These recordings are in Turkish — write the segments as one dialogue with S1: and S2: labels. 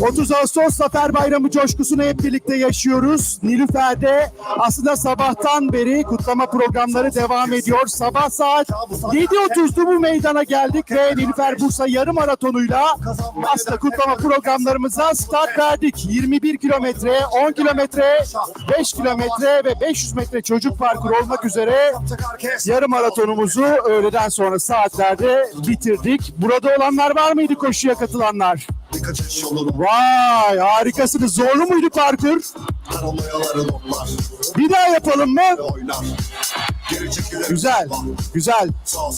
S1: 30 Ağustos Zafer Bayramı coşkusunu hep birlikte yaşıyoruz. Nilüfer'de aslında sabahtan beri kutlama programları devam ediyor. Sabah saat 7.30'da bu meydana geldik ve Nilüfer Bursa yarım maratonuyla aslında kutlama programlarımıza start verdik. 21 kilometre, 10 kilometre, 5 kilometre ve 500 metre çocuk parkuru olmak üzere yarım maratonumuzu öğleden sonra saatlerde bitirdik. Burada olanlar var mıydı koşuya katılanlar?
S2: Kaçış yolunu
S1: Vay harikasınız. Zorlu muydu parkur?
S2: paranoyaların onlar
S1: Bir daha yapalım mı?
S2: oynar.
S1: Güzel, güzel.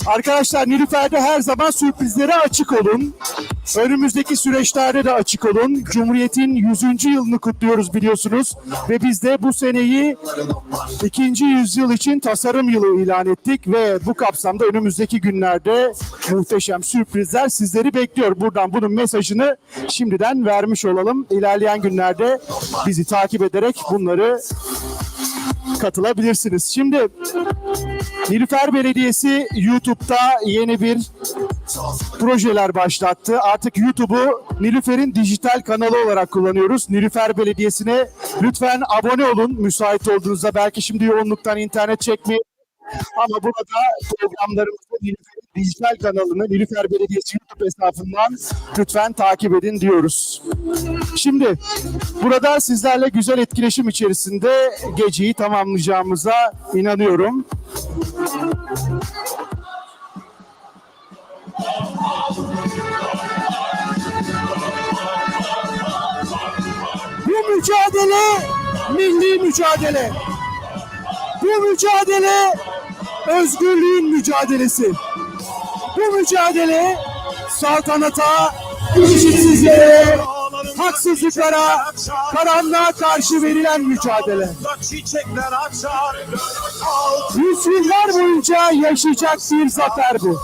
S1: Arkadaşlar Nilüfer'de her zaman sürprizlere açık olun. Önümüzdeki süreçlerde de açık olun. Cumhuriyet'in 100. yılını kutluyoruz biliyorsunuz. Ve biz de bu seneyi ikinci yüzyıl için tasarım yılı ilan ettik. Ve bu kapsamda önümüzdeki günlerde muhteşem sürprizler sizleri bekliyor. Buradan bunun mesajını şimdiden vermiş olalım. İlerleyen günlerde bizi takip ederek bunları katılabilirsiniz. Şimdi Nilüfer Belediyesi YouTube'da yeni bir projeler başlattı. Artık YouTube'u Nilüfer'in dijital kanalı olarak kullanıyoruz. Nilüfer Belediyesi'ne lütfen abone olun müsait olduğunuzda. Belki şimdi yoğunluktan internet çekmeyi ama burada programlarımızı Nilüfer'in dijital kanalını Nilüfer Belediyesi YouTube hesabından lütfen takip edin diyoruz. Şimdi burada sizlerle güzel etkileşim içerisinde geceyi tamamlayacağımıza inanıyorum. Bu mücadele milli mücadele. Bu mücadele özgürlüğün mücadelesi. Bu mücadele saltanata, eşitsizliğe, haksızlıklara, karanlığa karşı verilen mücadele. Yüzyıllar boyunca yaşayacak bir zafer bu.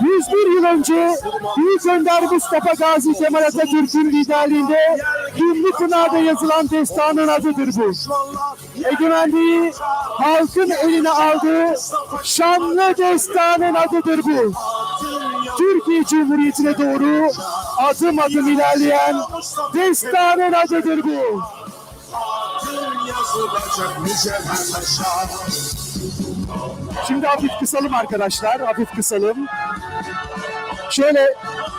S1: 101 yıl önce Büyük Önder Mustafa Gazi Kemal Atatürk'ün liderliğinde Gümrü Pınar'da yazılan destanın adıdır bu. Egemenliği halkın eline aldığı şanlı destanın adıdır bu. Türkiye Cumhuriyeti'ne doğru adım adım ilerleyen destanın adıdır bu.
S3: Yazılacak mücevher taşar.
S1: Şimdi hafif kısalım arkadaşlar, hafif kısalım. Şöyle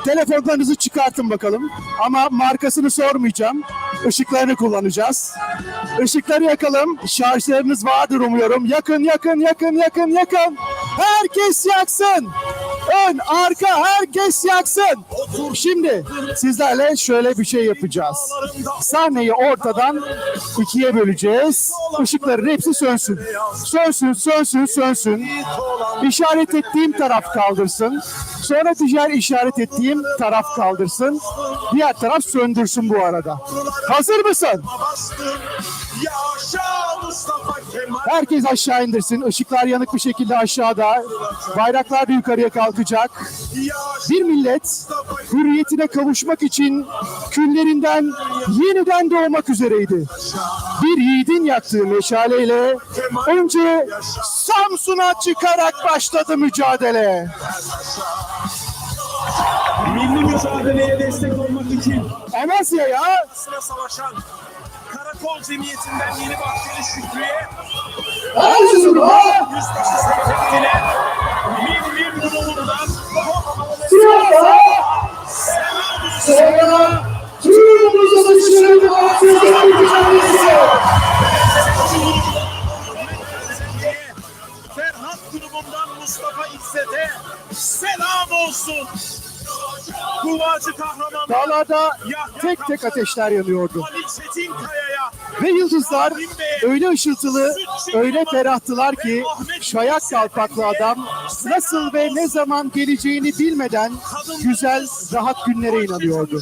S1: telefonlarınızı çıkartın bakalım. Ama markasını sormayacağım. Işıklarını kullanacağız. Işıkları yakalım. Şarjlarınız vardır umuyorum. Yakın, yakın, yakın, yakın, yakın. Herkes yaksın. Ön, arka herkes yaksın. Şimdi sizlerle şöyle bir şey yapacağız. Sahneyi ortadan ikiye böleceğiz. Işıkların hepsi sönsün. Sönsün, sönsün, sönsün. İşaret ettiğim taraf kaldırsın. Sonra diğer işaret ettiğim taraf kaldırsın. Diğer taraf söndürsün bu arada. Hazır mısın?
S3: Yaşa.
S1: Herkes aşağı indirsin. Işıklar yanık bir şekilde aşağıda. Bayraklar da yukarıya kalkacak. Bir millet hürriyetine kavuşmak için küllerinden yeniden doğmak üzereydi. Bir yiğidin yaktığı meşaleyle önce Samsun'a çıkarak başladı mücadele.
S3: Milli mücadeleye destek olmak için
S1: Amasya ya.
S3: sıra savaşan Karakol Cemiyeti'nden Yeni Bahçeli Şükrü'ye
S1: Erzurum'a
S3: Yüzbaşı Seyfettin'e
S1: sonra tüm uzatışların haksızlık mücadelesi.
S3: Ferhat grubundan Mustafa İzzet'e selam olsun. Kuvacı kahraman
S1: Dağlarda tek tek ateşler yanıyordu.
S3: Ali Çetinkaya'ya
S1: Ve yıldızlar öyle ışıltılı, öyle ferahtılar ki şayak kalpaklı adam nasıl ve ne zaman geleceğini bilmeden güzel, rahat günlere inanıyordu.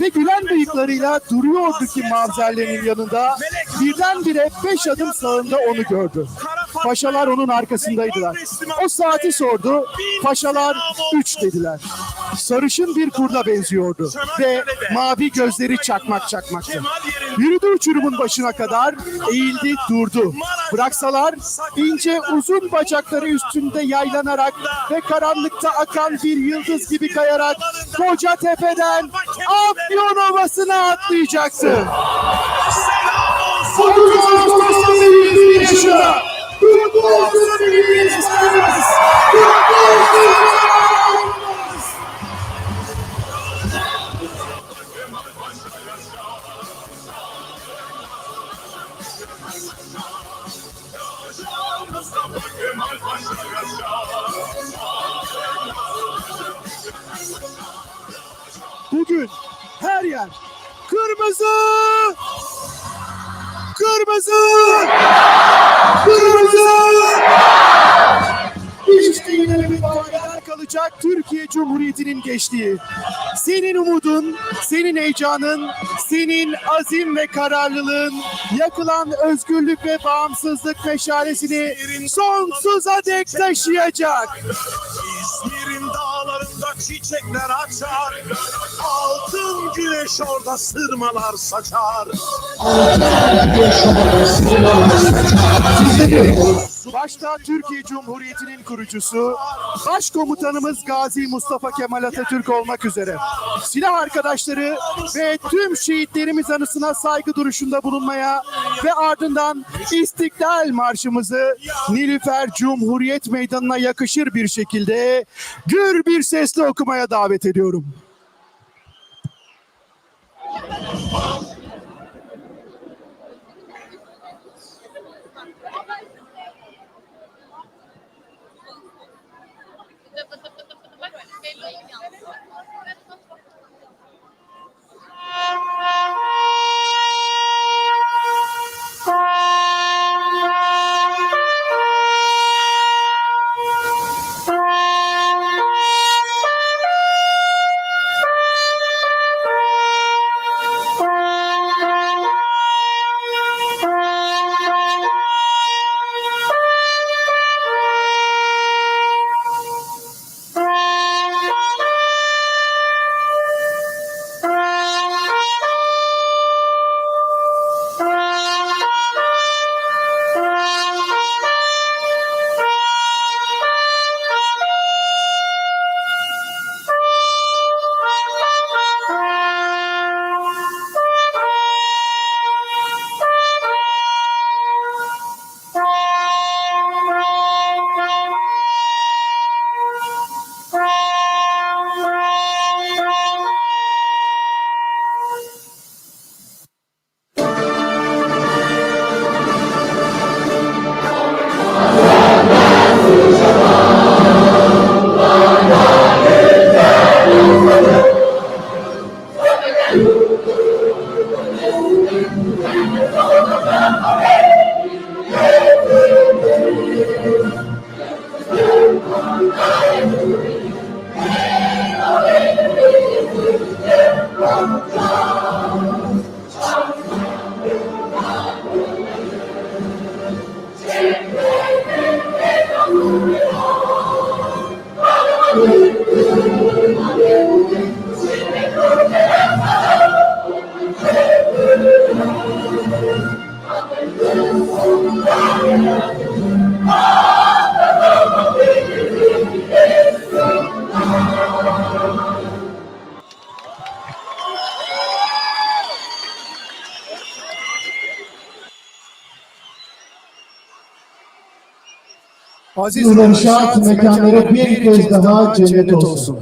S1: Ve gülen bıyıklarıyla duruyordu ki mavzerlerin yanında birdenbire beş adım sağında onu gördü. Paşalar onun arkasındaydılar. O saati sordu. Paşalar üç dediler. Sarışın bir kurda benziyordu ve mavi gözleri çakmak çakmaktı. Yürüdü uçurumun başına kadar, eğildi durdu. Bıraksalar ince uzun bacakları üstünde yaylanarak ve karanlıkta akan bir yıldız gibi kayarak Kocatepe'den Afyon Ovası'na atlayacaksın. Heyecanın, senin azim ve kararlılığın yakılan özgürlük ve bağımsızlık meşalesini sonsuza dek taşıyacak.
S4: İzmir'in dağlarında çiçekler açar. Altın güneş orada sırmalar saçar.
S1: Başta Türkiye Cumhuriyeti'nin kurucusu, Başkomutanımız Gazi Mustafa Kemal Atatürk olmak üzere silah arkadaşları ve tüm şehitlerimiz anısına saygı duruşunda bulunmaya ve ardından İstiklal Marşımızı Nilüfer Cumhuriyet Meydanı'na yakışır bir şekilde gür bir sesle okumaya davet ediyorum. Aziz
S5: Şahat mekanları bir kez daha cennet olsun.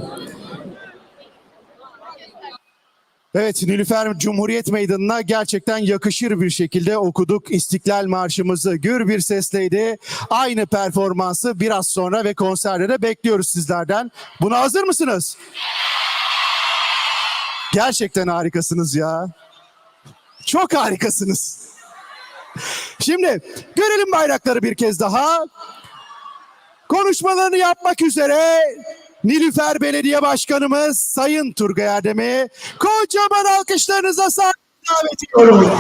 S1: Evet Nilüfer Cumhuriyet Meydanı'na gerçekten yakışır bir şekilde okuduk İstiklal Marşımızı. Gür bir sesleydi. Aynı performansı biraz sonra ve konserde de bekliyoruz sizlerden. Buna hazır mısınız? Gerçekten harikasınız ya. Çok harikasınız. Şimdi görelim bayrakları bir kez daha. Konuşmalarını yapmak üzere Nilüfer Belediye Başkanımız Sayın Turgay Erdem'i kocaman alkışlarınıza sahip davet ediyorum.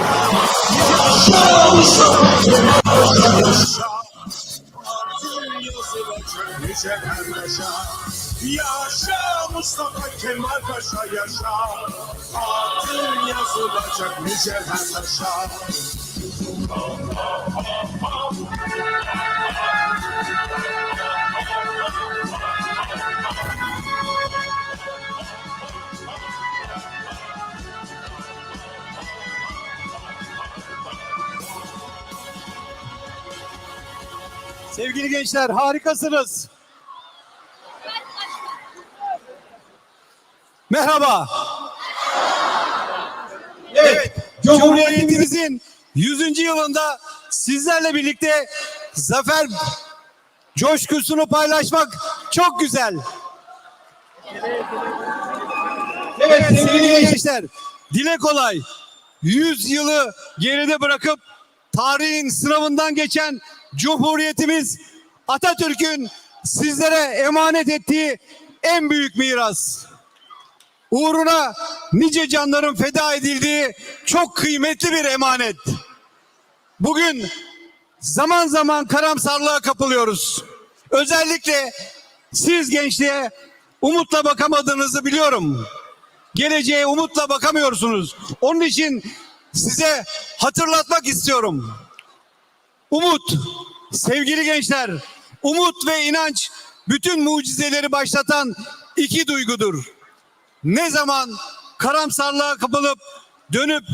S4: Yaşa Mustafa Kemal Paşa yaşa Adın yazılacak mücevher taşa
S6: Sevgili gençler harikasınız. Merhaba. Evet, Cumhuriyetimizin 100. yılında sizlerle birlikte zafer coşkusunu paylaşmak çok güzel. Evet sevgili gençler, dile kolay. 100 yılı geride bırakıp tarihin sınavından geçen Cumhuriyetimiz Atatürk'ün sizlere emanet ettiği en büyük miras. Uğruna nice canların feda edildiği çok kıymetli bir emanet. Bugün zaman zaman karamsarlığa kapılıyoruz. Özellikle siz gençliğe umutla bakamadığınızı biliyorum. Geleceğe umutla bakamıyorsunuz. Onun için size hatırlatmak istiyorum. Umut, sevgili gençler, umut ve inanç bütün mucizeleri başlatan iki duygudur. Ne zaman karamsarlığa kapılıp dönüp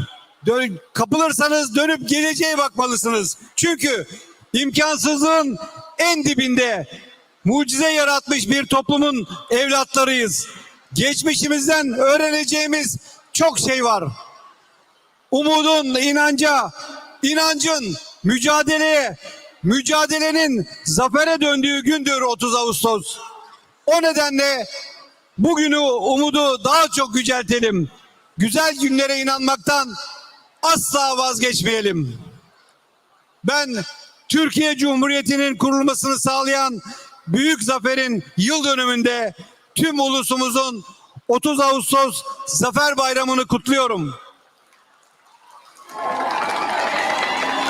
S6: dön, kapılırsanız dönüp geleceğe bakmalısınız. Çünkü imkansızlığın en dibinde mucize yaratmış bir toplumun evlatlarıyız. Geçmişimizden öğreneceğimiz çok şey var. Umudun inanca, inancın mücadeleye, mücadelenin zafere döndüğü gündür 30 Ağustos. O nedenle bugünü umudu daha çok yüceltelim. Güzel günlere inanmaktan asla vazgeçmeyelim. Ben Türkiye Cumhuriyeti'nin kurulmasını sağlayan büyük zaferin yıl dönümünde tüm ulusumuzun 30 Ağustos Zafer Bayramı'nı kutluyorum.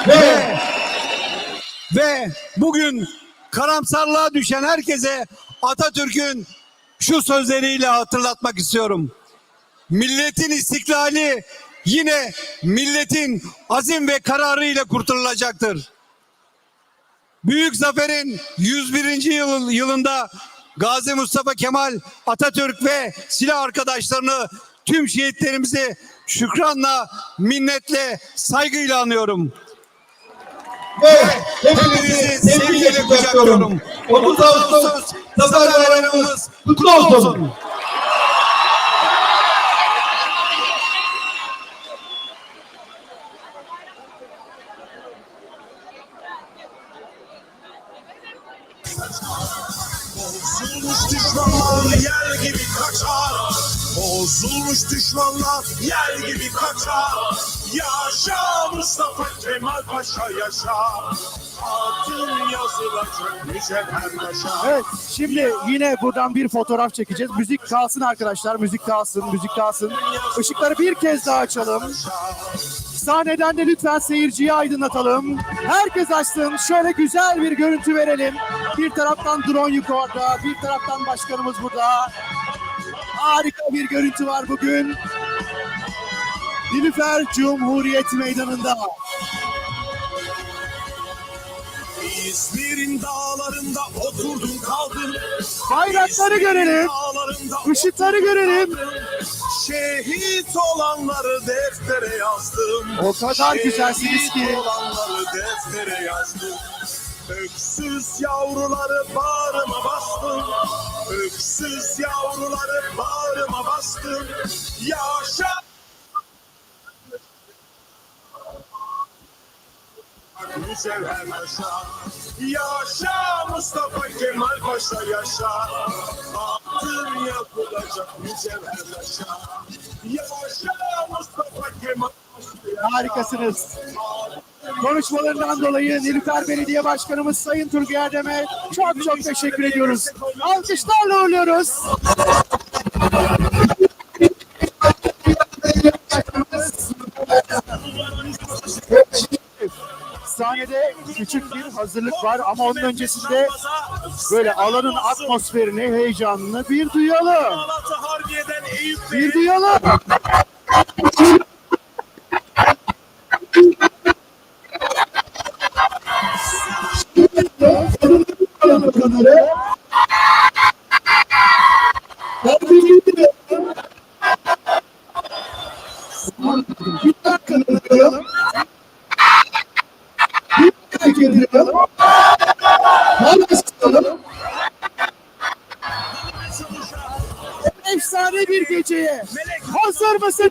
S6: Ve ve bugün karamsarlığa düşen herkese Atatürk'ün şu sözleriyle hatırlatmak istiyorum. Milletin istiklali yine milletin azim ve kararıyla kurtarılacaktır. Büyük zaferin 101. yıl, yılında Gazi Mustafa Kemal Atatürk ve silah arkadaşlarını tüm şehitlerimizi şükranla, minnetle, saygıyla anıyorum.
S5: Ve hepinizi sevgiyle kucaklıyorum. 30 Ağustos Zafer Bayramımız kutlu olsun.
S4: Bozulmuş düşmanlar yer gibi kaçar. Bozulmuş düşmanlar yer gibi kaçar. Yaşa Mustafa Kemal Paşa yaşa. Adın yazılacak mücevher taşa.
S6: Evet, şimdi yine buradan bir fotoğraf çekeceğiz. Müzik kalsın arkadaşlar, müzik kalsın, müzik kalsın. Işıkları bir kez daha açalım. Sahneden de lütfen seyirciyi aydınlatalım. Herkes açsın, şöyle güzel bir görüntü verelim. Bir taraftan drone yukarıda, bir taraftan başkanımız burada. Harika bir görüntü var bugün. Nilüfer Cumhuriyet Meydanı'nda.
S4: İzmir'in dağlarında oturdum kaldım.
S6: Bayrakları görelim, ışıkları görelim.
S4: Şehit olanları deftere yazdım.
S6: O kadar güzelsiniz ki.
S4: Şehit olanları deftere yazdım. Öksüz yavruları bağrıma bastım. Öksüz yavruları bağrıma bastım. Yaşa Mücevher Paşa Yaşa Mustafa Kemal Paşa yaşa Altın yapılacak Mücevher Paşa Yaşa Mustafa Kemal Paşa
S6: Harikasınız. Konuşmalarından dolayı Nilüfer Belediye Başkanımız Sayın Turgay Erdem'e çok çok teşekkür ediyoruz. Alkışlarla uğurluyoruz. Küçük bir hazırlık var ama onun öncesinde böyle alanın atmosferini, heyecanını bir duyalım. Bir duyalım. bir
S4: geceye hazır mısın?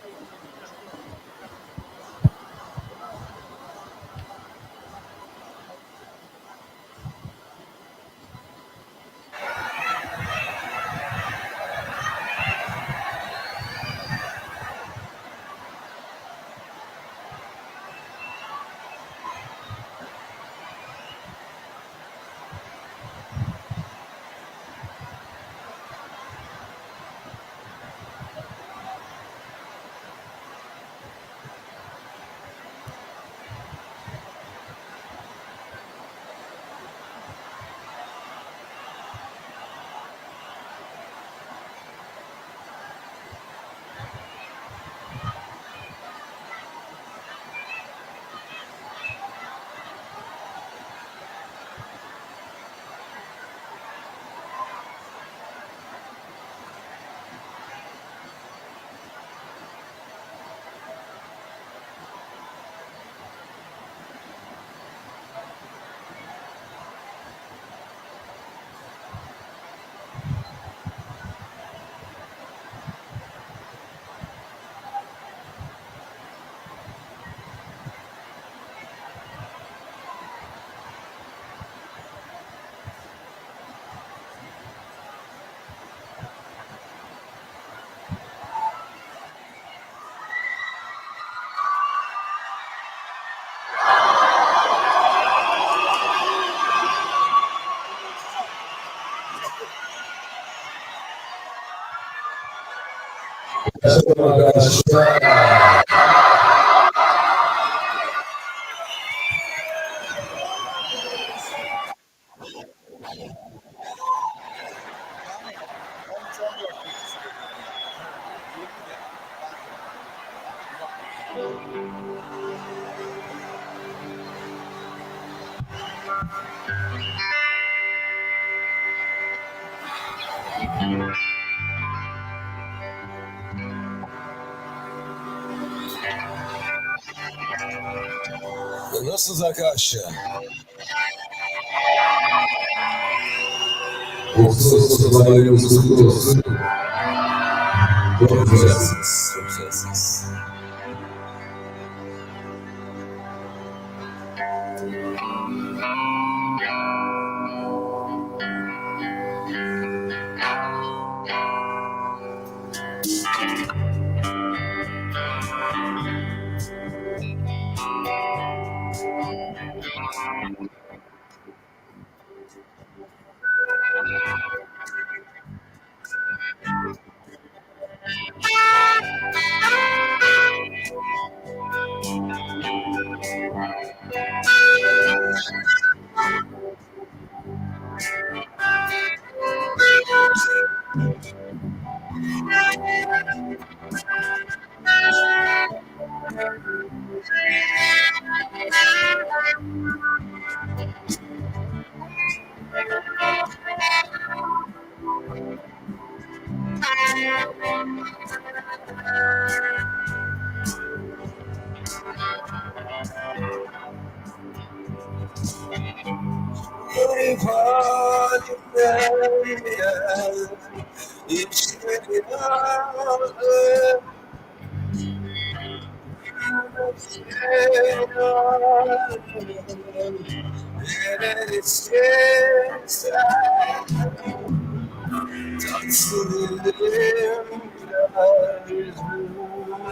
S7: Thank you. Thank you.
S8: Nasılsınız arkadaşlar? Uluslararası bayramımız kutlu olsun. Çok güzelsiniz. Çok güzelsiniz.
S3: Thank you.